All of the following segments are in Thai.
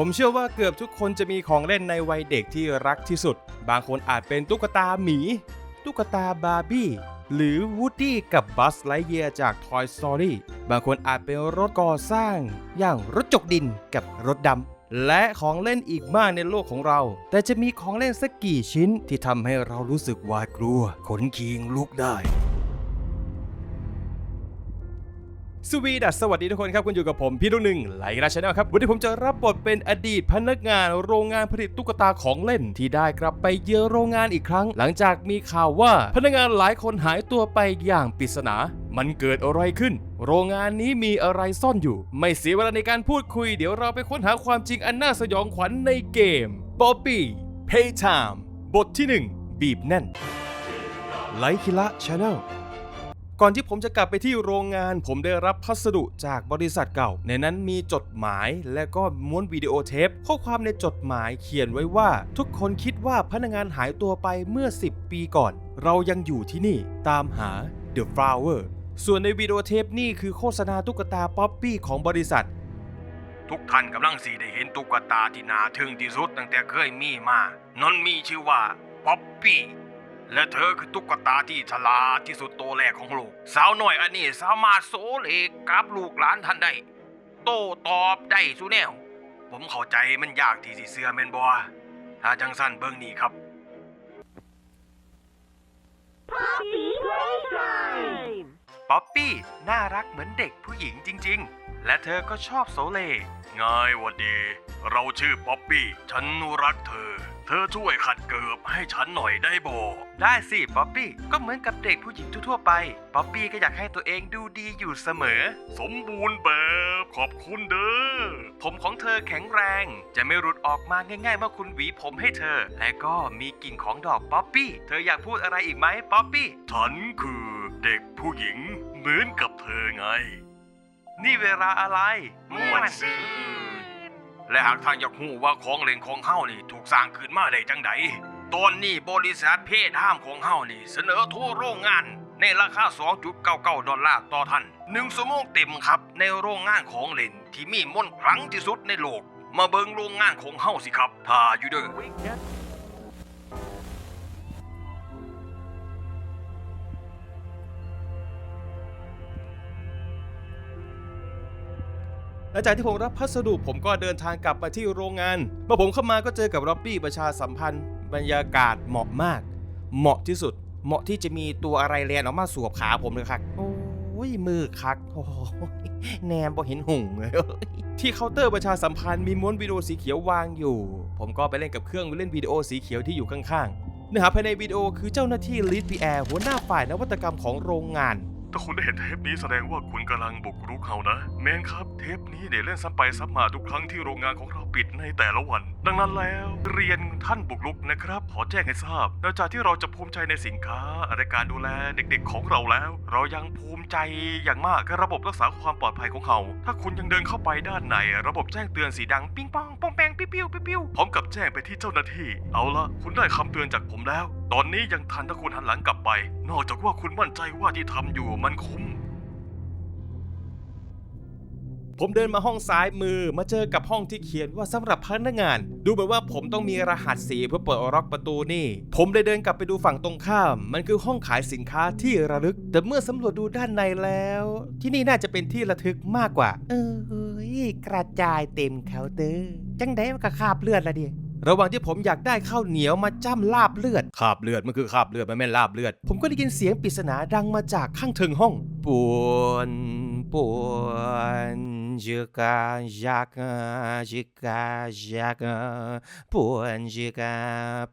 ผมเชื่อว่าเกือบทุกคนจะมีของเล่นในวัยเด็กที่รักที่สุด บางคนอาจเป็นตุ๊กตาหมี ตุ๊กตาบาร์บี้ หรือวูดดี้กับบัสไลเยียจาก Toy Story บางคนอาจเป็นรถก่อสร้าง อย่างรถจกดินกับรถดำ และของเล่นอีกมากในโลกของเรา แต่จะมีของเล่นสักกี่ชิ้นที่ทำให้เรารู้สึกหวาดกลัว ขนคิงลุกได้ สวีดัสสวัสดีทุกคนครับ คุณอยู่กับผมพี่ลูกหนึ่งไหลราชแนลครับ วันนี้ผมจะรับบทเป็นอดีตพนักงานโรงงานผลิตตุ๊กตาของเล่นที่ได้กลับไปเยือนโรงงานอีกครั้ง หลังจากมีข่าวว่าพนักงานหลายคนหายตัวไปอย่างปริศนา มันเกิดอะไรขึ้น โรงงานนี้มีอะไรซ่อนอยู่ ไม่เสียเวลาในการพูดคุย เดี๋ยวเราไปค้นหาความจริงอันน่าสยองขวัญในเกม Bobby Paytime บทที่หนึ่งบีบแน่นไลคิละชาแนล ก่อนที่ผมจะกลับไปที่โรงงาน ผมได้รับพัสดุจากบริษัทเก่า ในนั้นมีจดหมายและก็ม้วนวิดีโอเทป ข้อความในจดหมายเขียนไว้ว่า ทุกคนคิดว่าพนักงานหายตัวไปเมื่อ 10 ปีก่อน เรายังอยู่ที่นี่ตามหา The Flower ส่วนในวิดีโอเทปนี่คือโฆษณาตุ๊กตาป๊อปปี้ของบริษัท ทุกท่านกำลังสีได้เห็นตุ๊กตาที่น่าทึ่งที่สุดตั้งแต่เคยมีมานนมีชื่อว่าป๊อปปี้ และเธอคือตุ๊กตาที่ฉลาดที่สุดตัวแรกของโลก สาวน้อยอันนี้สามารถโซเลกกับลูกหลานท่านได้ โต้ตอบได้สุแนว ผมเข้าใจมันยากที่สิเสือแมนบอถ้าจังสั้นเบิ่งนี่ครับ Poppy Playtime! ป๊อปปี้น่ารักเหมือนเด็กผู้หญิงจริง ๆ และเธอก็ชอบโซเล ง่ายวัดดี เราชื่อป๊อปปี้ ฉันรักเธอ เธอช่วยขัดเกิบให้ฉันหน่อยได้บ่ได้สิป๊อปปี้ก็เหมือนกับเด็กผู้หญิงทั่วๆไป ป๊อปปี้ก็อยากให้ตัวเองดูดีอยู่เสมอ สมบูรณ์แบบขอบคุณเด้อ ผมของเธอแข็งแรง จะไม่หลุดออกมาง่ายๆเมื่อคุณหวีผมให้เธอ และก็มีกลิ่นของดอกป๊อปปี้ เธออยากพูดอะไรอีกไหมป๊อปปี้ ฉันคือเด็กผู้หญิงเหมือนกับเธอไง นี่เวลาอะไรม่วนซื่นและหากท่านอยากหูว่าของเล่นของเฮานี่ถูกสร้างขึ้นมาได้จังไดตอนนี้บริษัทเพศห้ามของเฮานี่ เสนอทั่วโรงงาน ในราคา 2.99 ดอลลาร์ต่อท่านหนึ่งชั่วโมงเต็มครับ ในโรงงานของเล่นที่มีมนต์ขลังที่สุดในโลก มาเบิงโรงงานของเฮาสิครับถ้าอยู่เด้อ ลังจากที่ผมรับพัสดุผมก็เดินทางกลับมาที่โรงงานเมื่อผมเข้ามาก็เจอกับร็อบบี้ประชาสัมพันธ์บรรยากาศเหมาะมาก เหมาะที่สุด เหมาะที่จะมีตัวอะไรแลนออกมาสวบขาผมเลยครับโอ้ยมือคักโอ้ยแนมพอเห็นหุ่งเลยที่เคาน์เตอร์ประชาสัมพันธ์มีม้วนวิดีโอสีเขียววางอยู่ ผมก็ไปเล่นกับเครื่องเล่นวิดีโอสีเขียวที่อยู่ข้างๆเนื้อหาภายในวิดีโอคือเจ้าหน้าที่ลิทปีแอร์หัวหน้าฝ่ายนวัตกรรมของโรงงาน ถ้าคุณได้เห็นเทปนี้แสดงว่าคุณกำลังบุกรุกเขานะ แมนครับ เทปนี้เนี่ยเล่นซ้ำไปซ้ำมาทุกครั้งที่โรงงานของเราปิดในแต่ละวัน ดังนั้นแล้วเรียนท่านบุกรุกนะครับ ขอแจ้งให้ทราบนอกจากที่เราจะภูมิใจในสินค้าในการดูแลเด็กๆของเราแล้ว เรายังภูมิใจอย่างมากกับระบบรักษาความปลอดภัยของเขา ถ้าคุณยังเดินเข้าไปด้านในระบบแจ้งเตือนสีดัง ปิ้งปองปองแปงปิ้วปิ้วปิ้วปิ้วพร้อมกับแจ้งไปที่เจ้าหน้าที่ เอาละคุณได้คำเตือนจากผมแล้ว ตอนนี้ยังทันถ้าคุณหันหลังกลับไป นอกจากว่าคุณมั่นใจว่าที่ทำอยู่มันคุ้ม ผมเดินมาห้องซ้ายมือมาเจอกับห้องที่เขียนว่าสำหรับพนักงาน ดูเหมือนว่าผมต้องมีรหัสสีเพื่อเปิดล็อกประตูนี่ ผมเลยเดินกลับไปดูฝั่งตรงข้าม มันคือห้องขายสินค้าที่ระลึก แต่เมื่อสำรวจดูด้านในแล้ว ที่นี่น่าจะเป็นที่ระทึกมากกว่า เออเฮ้ยกระจายเต็มเคาน์เตอร์จังได้มันก็คาบเลือดละดิ ระหว่างที่ผมอยากได้ข้าวเหนียวมาจ้ำลาบเลือดคาบเลือดมันคือคาบเลือดมันไม่นลาบเลือด ผมก็ได้ยินเสียงปริศนาดังมาจากข้างเทิงห้องปวนปวนจิกาจักจิกาจักปวนจิกา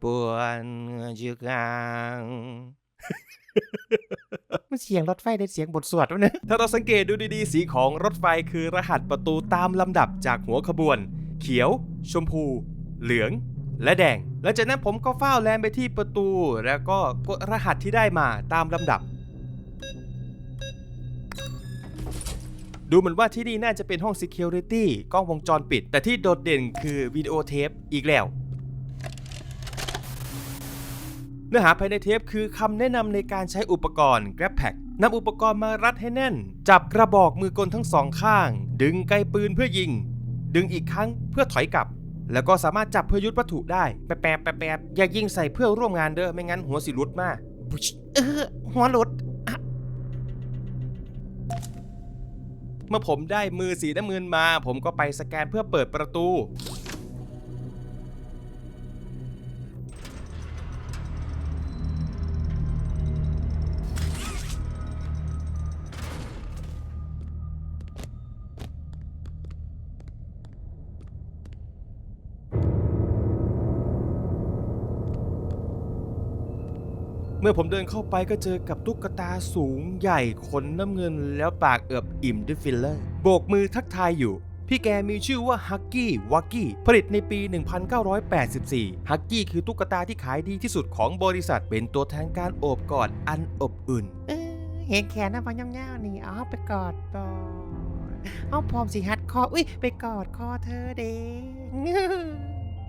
ปวนจิกามันเสียงรถไฟได้เสียงบทสวดวะเนี่ยถ้าเราสังเกตดูดีๆ สีของรถไฟคือรหัสประตูตามลำดับจากหัวขบวน เขียว ชมพู เหลือง และแดง หลังจากนั้นผมก็เฝ้าแลนไปที่ประตู แล้วก็กดรหัสที่ได้มาตามลำดับ ดูเหมือนว่าที่นี่น่าจะเป็นห้อง Security กล้องวงจรปิด แต่ที่โดดเด่นคือวิดีโอเทปอีกแล้ว เนื้อหาภายในเทปคือคำแนะนำในการใช้อุปกรณ์ Grab Pack นำอุปกรณ์มารัดให้แน่น จับกระบอกมือกลทั้งสองข้าง ดึงไกปืนเพื่อยิง ดึงอีกครั้งเพื่อถอยกลับ แล้วก็สามารถจับเพื่อยึดวัตถุได้ แปบแปบแปบแปบอย่ายิงใส่เพื่อร่วมงานเด้อไม่งั้นหัวสิหลุดมาบุชเออหัวหลุดอะเมื่อผมได้มือสีน้ำเงินมา ผมก็ไปสแกนเพื่อเปิดประตู มื่อผมเดินเข้าไปก็เจอกับตุ๊กตาสูงใหญ่ขนน้ำเงินแล้วปากเอือบอิ่มด้วยฟิลเลอร์ โบกมือทักทายอยู่ พี่แกมีชื่อว่าฮักกี้วักกี้ผลิตในปี 1984 ฮักกี้คือตุ๊กตาที่ขายดีที่สุดของบริษัทเป็นตัวแทนการโอบกอดอันอบอุ่น เออเห็นแขนน้ำมันย่าวๆนี่เอาไปกอดบอเอาพร้อมสิฮัดคอ อุ้ยไปกอดคอเธอเด้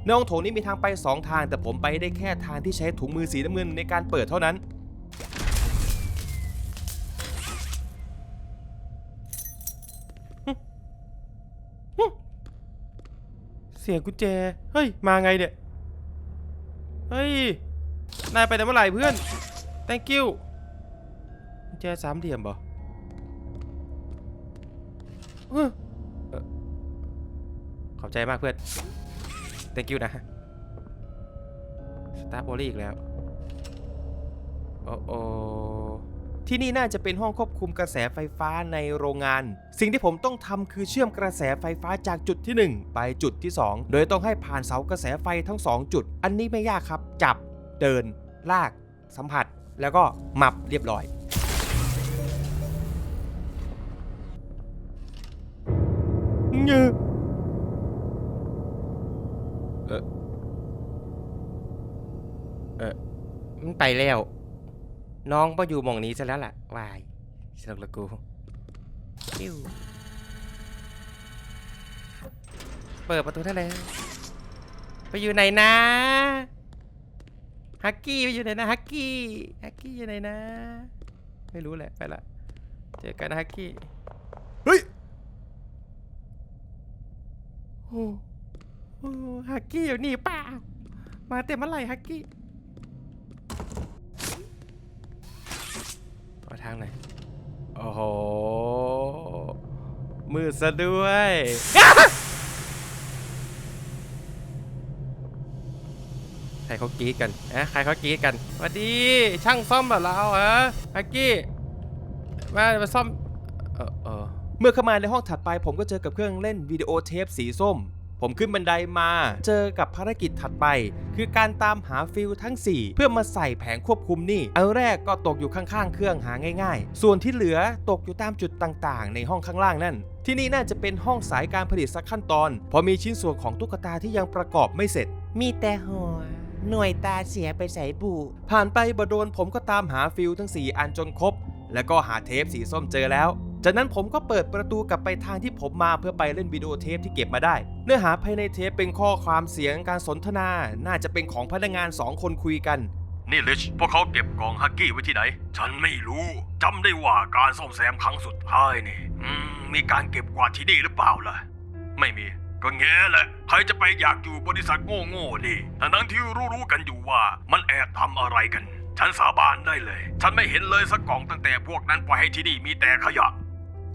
ในห้องโถงนี้มีทางไป 2 ทาง แต่ผมไปได้แค่ทางที่ใช้ถุงมือสีน้ำเงินในการเปิดเท่านั้น เสียงกุญแจ เฮ้ย มาไงเนี่ย เฮ้ย นายไปแต่เมื่อไหร่เพื่อน thank you กุญแจสามเหลี่ยมบ่เอ้อเอ่อขอบใจมากเพื่อน thank you นะสตาร์โอลี่อีกแล้ว โอ้โอที่นี่น่าจะเป็นห้องควบคุมกระแสไฟฟ้าในโรงงาน สิ่งที่ผมต้องทำคือเชื่อมกระแสไฟฟ้าจากจุดที่ 1 ไปจุดที่ 2 โดยต้องให้ผ่านเสากระแสไฟทั้ง 2 จุด อันนี้ไม่ยากครับ จับ เดิน ลาก สัมผัส แล้วก็หมับเรียบร้อย เงือเอ ไปแล้ว น้องมาอยู่หมองนี้ซะแล้วล่ะวายสนุกละกูปิ้วเปิดประตูได้เลยไปอยู่ไหนนะฮักกี้ไปอยู่ไหนนะฮักกี้ฮักกี้อยู่ไหนนะ ไม่รู้แหละไปละเจอกันนะฮักกี้เฮ้ยโอ้โอ้ฮักกี้อยู่นี่เปล่ามาเต็มเมื่อไหร่ฮักกี้างหน่อยโอ้โห มืดซะด้วย ใครเขากรีดกันอะใครเขากรีดกันสวัสดี ช่างซ่อมแบบเราเหรอฮักกี้ มามาซ่อม เออเออ เมื่อเข้ามาในห้องถัดไปผมก็เจอกับเครื่องเล่นวิดีโอเทปสีส้ม ผมขึ้นบันไดมา เจอกับภารกิจถัดไป คือการตามหาฟิลทั้ง 4 เพื่อมาใส่แผงควบคุมนี่ อันแรกก็ตกอยู่ข้างๆ เครื่องหาง่ายๆ ส่วนที่เหลือตกอยู่ตามจุดต่างๆ ในห้องข้างล่างนั่น ที่นี่น่าจะเป็นห้องสายการผลิตสักขั้นตอน เพราะมีชิ้นส่วนของตุ๊กตาที่ยังประกอบไม่เสร็จ มีแต่หัวหน่วยตาเสียไปใส่บูผ่านไปบโดนผมก็ตามหาฟิลทั้ง 4 อันจนครบ แล้วก็หาเทปสีส้มเจอแล้ว จากนั้นผมก็เปิดประตูกลับไปทางที่ผมมาเพื่อไปเล่นวิดีโอเทปที่เก็บมาได้ เนื้อหาภายในเทปเป็นข้อความเสียงการสนทนา น่าจะเป็นของพนักงาน2คนคุยกัน นี่ลิช พวกเขาเก็บกล่องฮักกี้ไว้ที่ไหน ฉันไม่รู้จำได้ว่าการซ่อมแซมครั้งสุดท้ายนี่อืมมีการเก็บกวาดที่นี่หรือเปล่าล่ะ ไม่มี ก็แง่แหละ ใครจะไปอยากอยู่บริษัทโง่ๆนี่ทั้งที่รู้ๆกันอยู่ว่ามันแอบทำอะไรกัน ฉันสาบานได้เลย ฉันไม่เห็นเลยสักกล่องตั้งแต่พวกนั้นปล่อยให้ที่นี่มีแต่ขยะ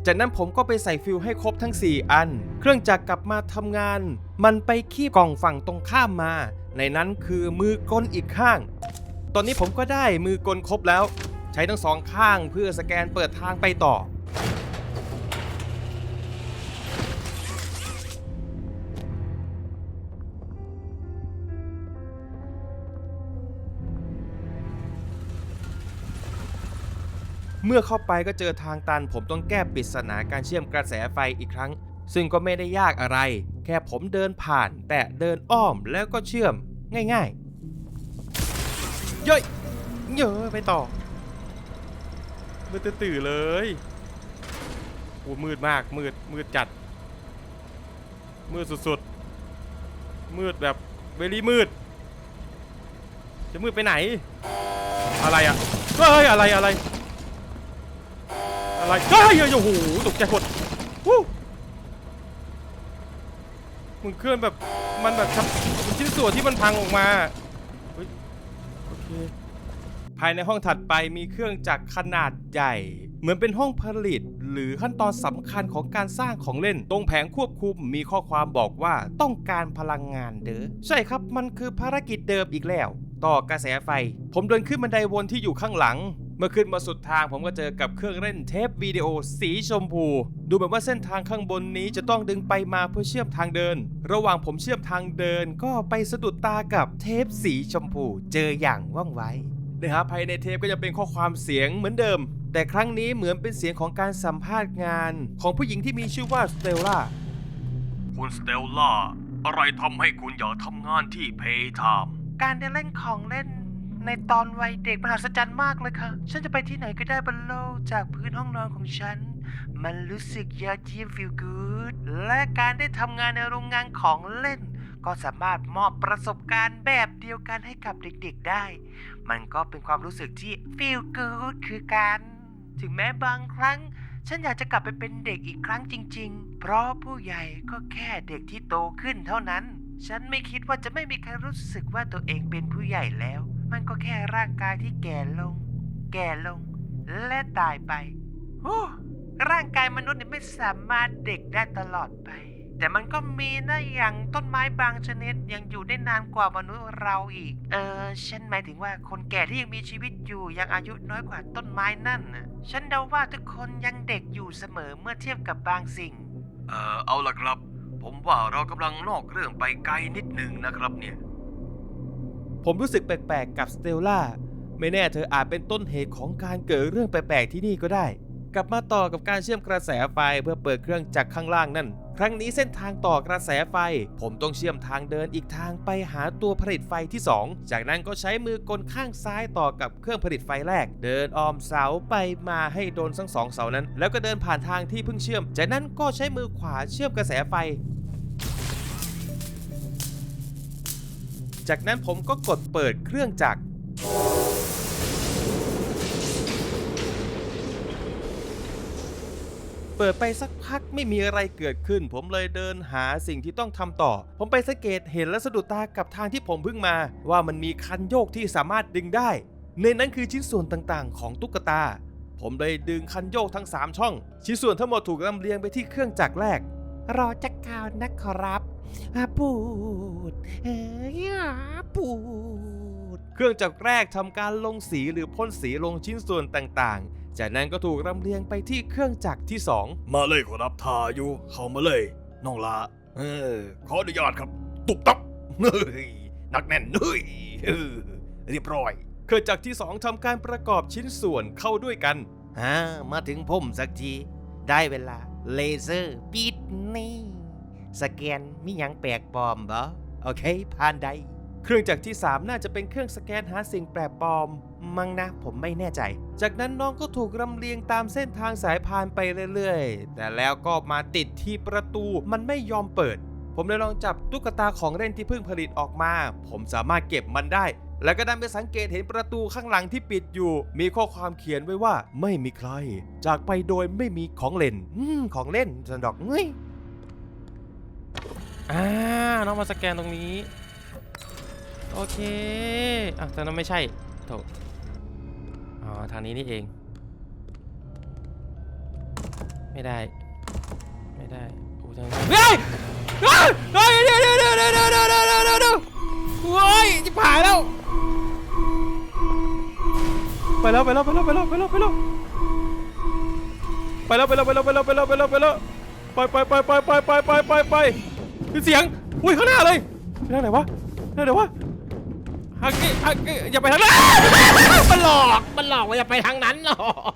จากนั้นผมก็ไปใส่ฟิลให้ครบทั้ง 4 อัน เครื่องจักรกลับมาทำงาน มันไปขี้กล่องฝั่งตรงข้ามมา ในนั้นคือมือกลอีกข้าง ตอนนี้ผมก็ได้มือกลครบแล้ว ใช้ทั้งสองข้างเพื่อสแกนเปิดทางไปต่อ เมื่อเข้าไปก็เจอทางตัน ผมต้องแก้ปริศนาการเชื่อมกระแสไฟอีกครั้ง ซึ่งก็ไม่ได้ยากอะไร แค่ผมเดินผ่าน แต่เดินอ้อมแล้วก็เชื่อมง่ายๆย่อยเยอะไปต่อมืดตื่อๆเลยโอ้มืดมากมืดมืดจัด มืดสุดๆ มืดแบบเวลี่มืด จะมืดไปไหน อะไรอะเฮ้ยอะไรอะไร ไรเฮ้ยโอ้โหตกใจหมดวู้มันเคลื่อนแบบมันแบบชับชิ้นส่วนที่มันพังออกมาโอเคภายในห้องถัดไปมีเครื่องจักรขนาดใหญ่ เหมือนเป็นห้องผลิต หรือขั้นตอนสำคัญของการสร้างของเล่น ตรงแผงควบคุมมีข้อความบอกว่าต้องการพลังงานเด้อใช่ครับมันคือภารกิจเดิมอีกแล้ว ต่อกระแสไฟ ผมเดินขึ้นบันไดวนที่อยู่ข้างหลัง เมื่อขึ้นมาสุดทางผมก็เจอกับเครื่องเล่นเทปวิดีโอสีชมพู ดูเหมือนว่าเส้นทางข้างบนนี้จะต้องดึงไปมาเพื่อเชื่อมทางเดิน ระหว่างผมเชื่อมทางเดินก็ไปสะดุดตากับเทปสีชมพู เจออย่างว่องไวนะครับภายในเทปก็จะเป็นข้อความเสียงเหมือนเดิม แต่ครั้งนี้เหมือนเป็นเสียงของการสัมภาษณ์งาน ของผู้หญิงที่มีชื่อว่าสเตลล่าคุณสเตลล่าอะไรทำให้คุณอยากทำงานที่เพย์ไทม์การได้เล่นของเล่น ในตอนวัยเด็กมหัศจรรย์มากเลยค่ะ ฉันจะไปที่ไหนก็ได้บนโลกจากพื้นห้องนอนของฉัน มันรู้สึกยอดเยี่ยมฟีลกูดและการได้ทำงานในโรงงานของเล่น ก็สามารถมอบประสบการณ์แบบเดียวกันให้กับเด็กๆได้ มันก็เป็นความรู้สึกที่ฟีลกูดคือกันถึงแม้บางครั้ง ฉันอยากจะกลับไปเป็นเด็กอีกครั้งจริง ๆ เพราะผู้ใหญ่ก็แค่เด็กที่โตขึ้นเท่านั้น ฉันไม่คิดว่าจะไม่มีใครรู้สึกว่าตัวเองเป็นผู้ใหญ่แล้ว มันก็แค่ร่างกายที่แก่ลง แก่ลง และตายไปโอ้ร่างกายมนุษย์เนี่ยไม่สามารถเด็กได้ตลอดไป แต่มันก็มีนะอย่างต้นไม้บางชนิดยังอยู่ได้นานกว่ามนุษย์เราอีก เออ ฉันหมายถึงว่าคนแก่ที่ยังมีชีวิตอยู่ยังอายุน้อยกว่าต้นไม้นั่นนะฉันเดาว่าทุกคนยังเด็กอยู่เสมอเมื่อเทียบกับบางสิ่ง เอ่อ เอาล่ะครับ ผมว่าเรากำลังนอกเรื่องไปไกลนิดหนึ่งนะครับเนี่ย ผมรู้สึกแปลกๆกับสเตลล่า ไม่แน่เธออาจเป็นต้นเหตุของการเกิดเรื่องแปลกๆที่นี่ก็ได้ กลับมาต่อกับการเชื่อมกระแสไฟเพื่อเปิดเครื่องจักข้างล่างนั่น ครั้งนี้เส้นทางต่อกระแสไฟ ผมต้องเชื่อมทางเดินอีกทางไปหาตัวผลิตไฟที่ 2 จากนั้นก็ใช้มือกลข้างซ้ายต่อกับเครื่องผลิตไฟแรก เดินออมเสาไปมาให้โดนทั้งสองเสานั้น แล้วก็เดินผ่านทางที่เพิ่งเชื่อม จากนั้นก็ใช้มือขวาเชื่อมกระแสไฟจากนั้นผมก็กดเปิดเครื่องจักร ปิดไปสักพักไม่มีอะไรเกิดขึ้น ผมเลยเดินหาสิ่งที่ต้องทำต่อ ผมไปสังเกตเห็นและสะดุดตากับทางที่ผมเพิ่งมา ว่ามันมีคันโยกที่สามารถดึงได้ ในนั้นคือชิ้นส่วนต่างๆ ของตุ๊กตา ผมเลยดึงคันโยกทั้ง 3 ช่อง ชิ้นส่วนทั้งหมดถูกลำเลียงไปที่เครื่องจักรแรก รอจักข่าวนะขอรับอาปูดเอ้ยอาปูด เครื่องจักรแรกทำการลงสีหรือพ่นสีลงชิ้นส่วนต่างๆ จากนั้นก็ถูกลำเลียงไปที่เครื่องจักรที่2มาเลยขอรับทาอยู่ เข้ามาเลย น้องลา เออ ขออนุญาตครับ ตุบตับเฮ้ยหนักแน่นเฮ้ยเออเรียบร้อย เครื่องจักรที่2ทำการประกอบชิ้นส่วนเข้าด้วยกันอ่ามาถึงผมสักที ได้เวลา เลเซอร์ปิดนี่ สแกนมีหยังแปลกปลอมบ่โอเคผ่านได้ เครื่องจักรที่ 3 น่าจะเป็นเครื่องสแกนหาสิ่งแปลกปลอม มั้งนะผมไม่แน่ใจ จากนั้นน้องก็ถูกลำเลียงตามเส้นทางสายพานไปเรื่อยๆ แต่แล้วก็มาติดที่ประตูมันไม่ยอมเปิด ผมเลยลองจับตุ๊กตาของเล่นที่เพิ่งผลิตออกมา ผมสามารถเก็บมันได้ แล้วก็ดันไปสังเกตเห็นประตูข้างหลังที่ปิดอยู่ มีข้อความเขียนไว้ว่าไม่มีใคร จากไปโดยไม่มีของเล่นอของเล่นสันดอกเงยอ่าน้องมาสแกนตรงนี้ โอเคอะแต่นั้นไม่ใช่โถอ๋อ ทางนี้นี่เอง ไม่ได้ ไม่ได้โอ้ทางนี้เฮ้ยเฮ้ยเฮ้ยเดี๋ยวเดี๋ยวเดี๋ยวเดี๋ยวเดี๋ยวเดี๋ยวเดี๋ยวเดี๋ยวโอ้ยจะผ่านแล้ว ไปแล้วไปแล้วไปแล้วไปแล้วไปแล้วไปแล้วไปแล้วไปแล้วไปแล้วไปแล้วไปแล้วไปแล้วไปแล้วไปไปไปไปไปไปไปไปไปเสียง อุ้ยข้างหน้าเลยไปทางไหนวะทางไหนวะ ฮักกี้ฮักกี้อย่าไปทางนั้น มันหลอก มันหลอกว่าอย่าไปทางนั้นหรอก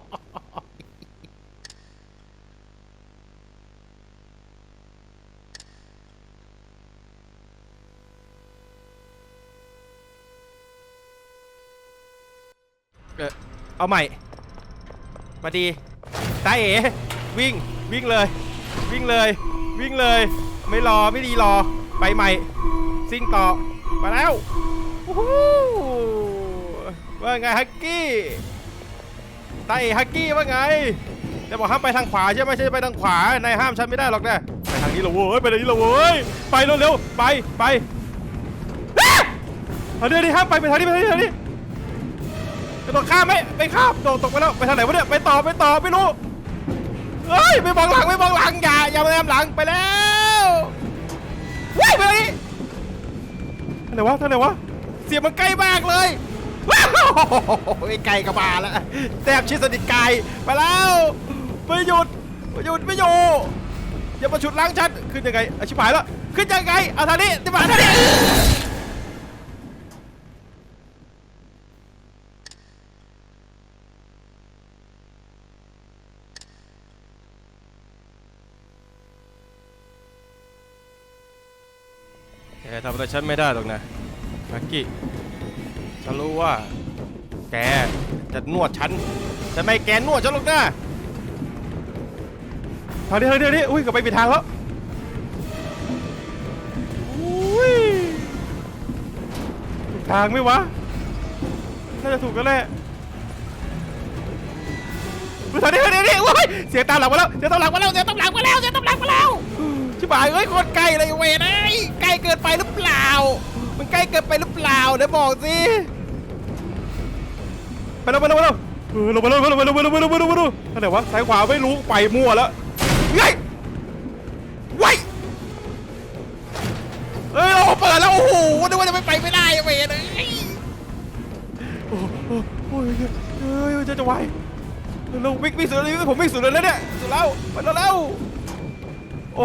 เออเอาใหม่ มาดีตาเอ๋วิ่ง วิ่งเลย วิ่งเลย วิ่งเลย ไม่รอ ไม่ดีรอ ไปใหม่ ซิ่งต่อ มาแล้ว โอ้ว่าไงฮักกี้ไต้ฮักกี้ว่าไงจะบอกห้ามไปทางขวาใช่ไหมใช่ไปทางขวานายห้ามฉันไม่ได้หรอกนะไปทางนี้เหรอเว้ยไปทางนี้เหรอเว้ยไปเร็วๆไปไปเอาเดี๋ยวดิครับไปไปทางนี้ไปทางนี้ทางนี้กระโดดข้ามไหมไปข้ามโดดตกไปแล้วไปทางไหนวะเนี่ยไปต่อไปต่อไม่รู้เฮ้ยไม่มองหลังไม่มองหลังอย่าอย่ามาแอมหลังไปแล้วว้ยไปทางนี้ทางไหนวะทางไหนวะ เสียงมันใกล้มากเลยว้าวไอ้ไก่กระบาแล้วแทบชิดสนิทไก่ไปแล้วไม่หยุดไม่หยุดไม่อยู่อย่ามาฉุดล้างฉันขึ้นยังไงอาชิบหายแล้วขึ้นยังไงเอาทางนี้ที่มาทางนี้แกทำอะไรฉันไม่ได้หรอกนะ ลักกี้ฉันรู้ว่า แกจะนวดฉันแต่ไม่แกนวดฉันหรอกนะทางนี้ทางนี้ทางนี้อุ้ยกลับไปปิดทางแล้วอุ้ยถูกทางไหมวะน่าจะถูกกันแหละอุ๊ยทางนี้ทางนี้ทางนี้อุ้ยเสียงตามหลังมาแล้วเสียงตามหลังมาแล้วเสียงตามหลังมาแล้วเสียงตามหลังมาแล้วชิบหายเอ้ยโคตรใกลเลยเวยนะใกลเกินไปหรือเปล่า มันใกล้เกินไปหรือเปล่าเดี๋ยวบอกสิไปแล้วไปแล้วไปแล้วเออลงไปแล้วลงไปแล้วลงไปแล้วลงไปแล้วลงไปแล้วไปแล้วท่นไหนวะซ้ายขวาไม่รู้ไปมั่วแล้วเฮ้ยไว้ยเอ้ยเปิดแล้วโอ้โหนึกว่าจะไม่ไปไม่ได้เวยเลยโอ้โหโอ้ยเฮ้ยจะจะไหวเราวิ่งวิ่งสุดเลยผมวิ่งสุดเลยแล้วเนี่ยสุดแล้วไปแล้วแล้วโอ้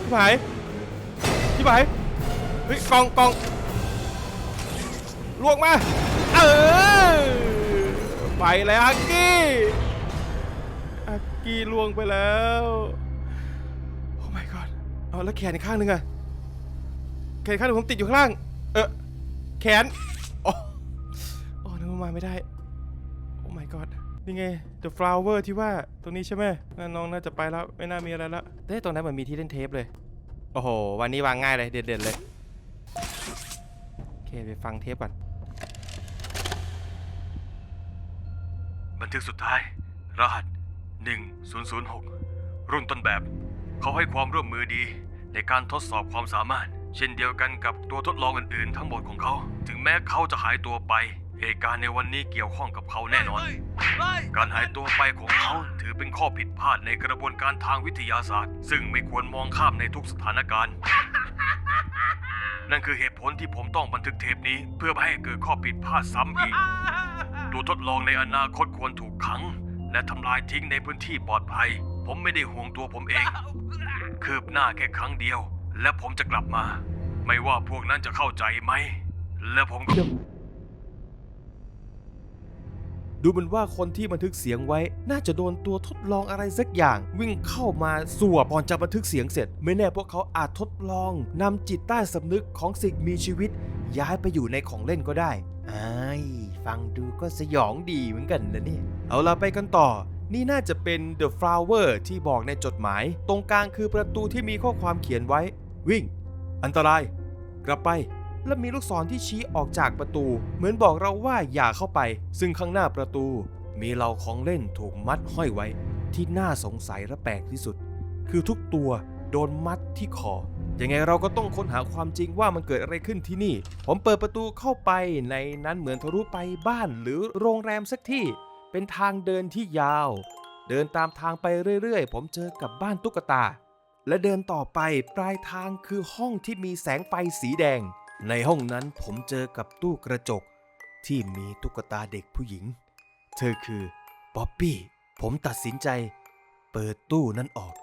ที่หายที่หาย เฮ้ยกองกองลวกมา เออ ไปแล้วฮักกี้อากี้ลวงไปแล้ว โอ้ my god เอาแล้วแขนอีกข้างหนึงอะแขนข้างหนึงผมติดอยู่ข้างล่าง เออ แขนโอ้โอ้นึกว่ามาไม่ได้ โอ้ my god นี่ไง the flower ที่ว่า ตรงนี้ใช่ไหมนน้องน่าจะไปแล้ว ไม่น่ามีอะไรละเต้ตรงนั้นเหมันมีที่เล่นเทปเลย โอ้โห วันนี้วางง่ายเลย เด็ดๆเลย ไปฟังเทปก่อน บันทึกสุดท้าย รหัส 1006 รุ่นต้นแบบ เขาให้ความร่วมมือดี ในการทดสอบความสามารถ เช่นเดียวกันกับตัวทดลองอื่นๆ ทั้งหมดของเขา ถึงแม้เขาจะหายตัวไป เหตุการณ์ในวันนี้เกี่ยวข้องกับเขาแน่นอน การหายตัวไปของเขาถือเป็นข้อผิดพลาดในกระบวนการทางวิทยาศาสตร์ ซึ่งไม่ควรมองข้ามในทุกสถานการณ์ นั่นคือเหตุผลที่ผมต้องบันทึกเทปนี้ เพื่อไม่ให้เกิดข้อผิดพลาดซ้ำอีก ตัวทดลองในอนาคตควรถูกขัง และทำลายทิ้งในพื้นที่ปลอดภัย ผมไม่ได้ห่วงตัวผมเอง คืบหน้าแค่ครั้งเดียว และผมจะกลับมา ไม่ว่าพวกนั้นจะเข้าใจไหม และผมก็ ดูเหมือนว่าคนที่บันทึกเสียงไว้ น่าจะโดนตัวทดลองอะไรสักอย่าง วิ่งเข้ามาสวบก่อนจะบันทึกเสียงเสร็จ ไม่แน่พวกเขาอาจทดลองนำจิตใต้สำนึกของสิ่งมีชีวิต ย้ายไปอยู่ในของเล่นก็ได้ไอ้ายฟังดูก็สยองดีเหมือนกันนะเนี่ยเอาล่ะไปกันต่อนี่น่าจะเป็น The Flower ที่บอกในจดหมาย ตรงกลางคือประตูที่มีข้อความเขียนไว้ วิ่ง อันตราย กลับไป และมีลูกศรที่ชี้ออกจากประตู เหมือนบอกเราว่าอย่าเข้าไป ซึ่งข้างหน้าประตู มีเหล่าของเล่นถูกมัดห้อยไว้ ที่น่าสงสัยและแปลกที่สุด คือทุกตัวโดนมัดที่คอยังไงเราก็ต้องค้นหาความจริงว่ามันเกิดอะไรขึ้นที่นี่ ผมเปิดประตูเข้าไปในนั้นเหมือนทะลุไปบ้านหรือโรงแรมสักที่ เป็นทางเดินที่ยาว เดินตามทางไปเรื่อยๆ ผมเจอกับบ้านตุ๊กตา และเดินต่อไปปลายทางคือห้องที่มีแสงไฟสีแดง ในห้องนั้นผมเจอกับตู้กระจกที่มีตุ๊กตาเด็กผู้หญิง เธอคือป๊อปปี้ ผมตัดสินใจ เปิดตู้นั้นออก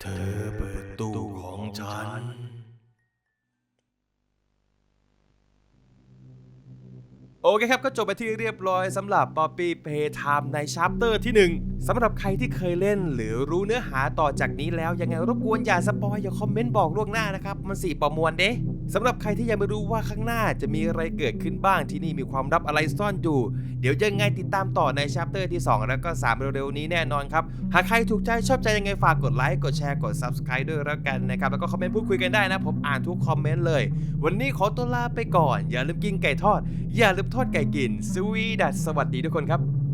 เธอ โอเคครับ ก็จบไปที่เรียบร้อยสำหรับ Poppy Playtime ในชาร์ปเตอร์ที่ 1สำหรับใครที่เคยเล่น หรือรู้เนื้อหาต่อจากนี้แล้วยังไงรบกวนอย่าสปอยอย่าคอมเมนต์บอกล่วงหน้านะครับ มันสีประมวลเด้ สำหรับใครที่ยังไม่รู้ว่าข้างหน้าจะมีอะไรเกิดขึ้นบ้างที่นี่มีความลับอะไรซ่อนอยู่ เดี๋ยวยังไงติดตามต่อในชัปเตอร์ที่ 2 แล้วก็ 3 เร็วๆนี้แน่นอนครับ หากใครถูกใจชอบใจยังไงฝากกดไลค์กดแชร์กด Subscribe ด้วยแล้วกันนะครับ แล้วก็คอมเมนต์พูดคุยกันได้นะ ผมอ่านทุกคอมเมนต์เลย วันนี้ขอตัวลาไปก่อน อย่าลืมกินไก่ทอด อย่าลืมทอดไก่กินสวีดัสสวัสดีทุกคนครับ